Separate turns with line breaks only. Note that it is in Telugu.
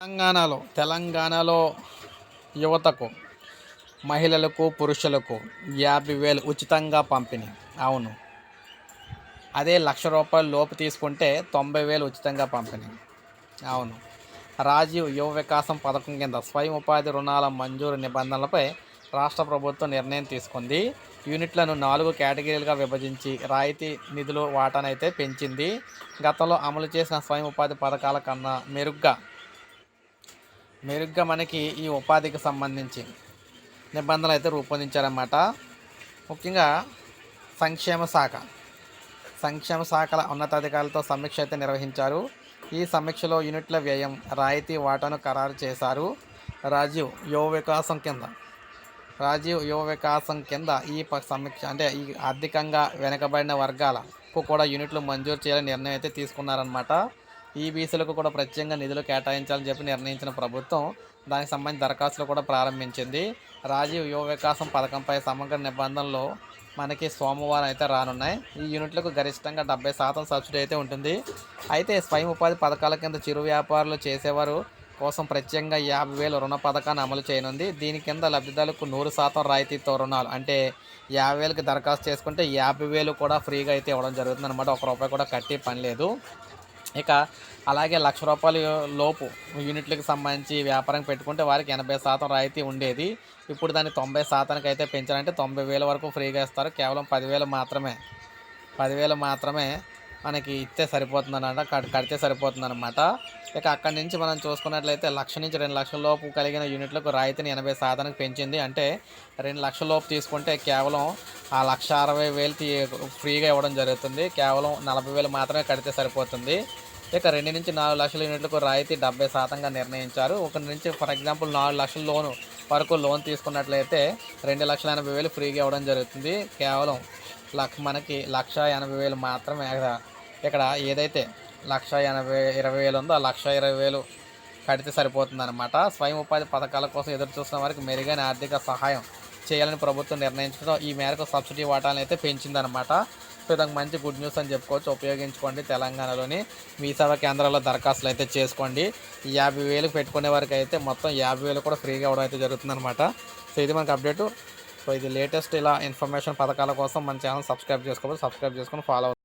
తెలంగాణలో తెలంగాణలో యువతకు మహిళలకు పురుషులకు యాభై వేలు ఉచితంగా పంపిణీ. అవును. అదే లక్ష రూపాయలు లోపు తీసుకుంటే తొంభై వేలు ఉచితంగా పంపిణీ. అవును. రాజీవ్ యువ వికాసం పథకం కింద స్వయం ఉపాధి రుణాల మంజూరు నిబంధనలపై రాష్ట్ర ప్రభుత్వం నిర్ణయం తీసుకుంది. యూనిట్లను నాలుగు కేటగిరీలుగా విభజించి రాయితీ నిధులు వాటానైతే పెంచింది. గతంలో అమలు చేసిన స్వయం ఉపాధి పథకాల కన్నా మెరుగ్గా మెరుగ్గా మనకి ఈ ఉపాధికి సంబంధించి నిబంధనలు అయితే రూపొందించారన్నమాట. ముఖ్యంగా సంక్షేమ శాఖ. సంక్షేమ శాఖల ఉన్నతాధికారులతో సమీక్ష అయితే నిర్వహించారు. ఈ సమీక్షలో యూనిట్ల వ్యయం రాయితీ వాటాను ఖరారు చేశారు రాజీవ్ యువ వికాసం కింద. రాజీవ్ యువ వికాసం కింద ఈ ప- సమీక్ష అంటే ఈ ఆర్థికంగా వెనుకబడిన వర్గాలకు కూడా యూనిట్లు మంజూరు చేయాలని నిర్ణయం అయితే తీసుకున్నారనమాట ఈ బీసీలకు కూడా ప్రత్యేకంగా నిధులు కేటాయించాలని చెప్పి నిర్ణయించిన ప్రభుత్వం దానికి సంబంధించిన దరఖాస్తులు కూడా ప్రారంభించింది. రాజీవ్ యువ వికాసం పథకంపై సమగ్ర నిబంధనలు మనకి సోమవారం అయితే రానున్నాయి. ఈ యూనిట్లకు గరిష్టంగా డెబ్బై శాతం సబ్సిడీ అయితే ఉంటుంది. అయితే స్వయం ఉపాధి పథకాల కింద చిరు వ్యాపారులు చేసేవారు కోసం ప్రత్యేకంగా యాభై వేల రుణ పథకాన్ని అమలు చేయనుంది. దీని కింద లబ్ధిదారులకు నూరు శాతం రాయితీతో రుణాలు అంటే యాభై వేలకి దరఖాస్తు చేసుకుంటే యాభై వేలు కూడా ఫ్రీగా అయితే ఇవ్వడం జరుగుతుంది అనమాట ఒక రూపాయి కూడా కట్టి పని లేదు. ఇక అలాగే లక్ష రూపాయల లోపు యూనిట్లకు సంబంధించి వ్యాపారం పెట్టుకుంటే వారికి ఎనభై శాతం రాయితీ ఉండేది. ఇప్పుడు దాన్ని తొంభై శాతానికి అయితే పెంచారంటే తొంభై వేల వరకు ఫ్రీగా ఇస్తారు. కేవలం పదివేలు మాత్రమే. పదివేలు మాత్రమే మనకి ఇస్తే సరిపోతుందన్నమాట. కట్ కడితే సరిపోతుందన్నమాట. ఇక అక్కడి నుంచి మనం చూసుకున్నట్లయితే లక్ష నుంచి రెండు లక్షల లోపు కలిగిన యూనిట్లకు రాయితీని ఎనభై శాతానికి పెంచింది. అంటే రెండు లక్షల లోపు తీసుకుంటే కేవలం ఆ లక్ష అరవై వేలు తీ ఫ్రీగా ఇవ్వడం జరుగుతుంది. కేవలం నలభై వేలు మాత్రమే కడితే సరిపోతుంది. ఇక రెండు నుంచి నాలుగు లక్షల యూనిట్లకు రాయితీ డెబ్బై శాతంగా నిర్ణయించారు. ఒక నుంచి ఫర్ ఎగ్జాంపుల్ నాలుగు లక్షల లోను వరకు లోన్ తీసుకున్నట్లయితే రెండు లక్షల ఎనభై వేలు ఫ్రీగా ఇవ్వడం జరుగుతుంది. కేవలం లక్ష మనకి లక్ష ఎనభై వేలు మాత్రమే ఇక్కడ ఇక్కడ ఏదైతే లక్ష ఎనభై ఇరవై వేలు ఉందో ఆ లక్ష ఇరవై వేలు కడితే సరిపోతుందన్నమాట. స్వయం ఉపాధి పథకాల కోసం ఎదురు చూస్తున్న వారికి మెరుగైన ఆర్థిక సహాయం చేయాలని ప్రభుత్వం నిర్ణయించడం ఈ మేరకు సబ్సిడీ వాటాలను అయితే పెంచిందనమాట సో ఇదొక మంచి గుడ్ న్యూస్ అని చెప్పుకోవచ్చు. ఉపయోగించుకోండి తెలంగాణలోని మీ సేవా కేంద్రాల్లో దరఖాస్తులు అయితే చేసుకోండి. యాభై వేలు పెట్టుకునే వారికి అయితే మొత్తం యాభై వేలు కూడా ఫ్రీగా ఇవ్వడం అయితే జరుగుతుందన్నమాట. సో ఇది మనకు అప్డేట్. సో ఇది లేటెస్ట్ ఇలా ఇన్ఫర్మేషన్ పథకాల కోసం మన ఛానల్ సబ్స్క్రైబ్ చేసుకోవాలి. సబ్స్క్రైబ్ చేసుకొని ఫాలో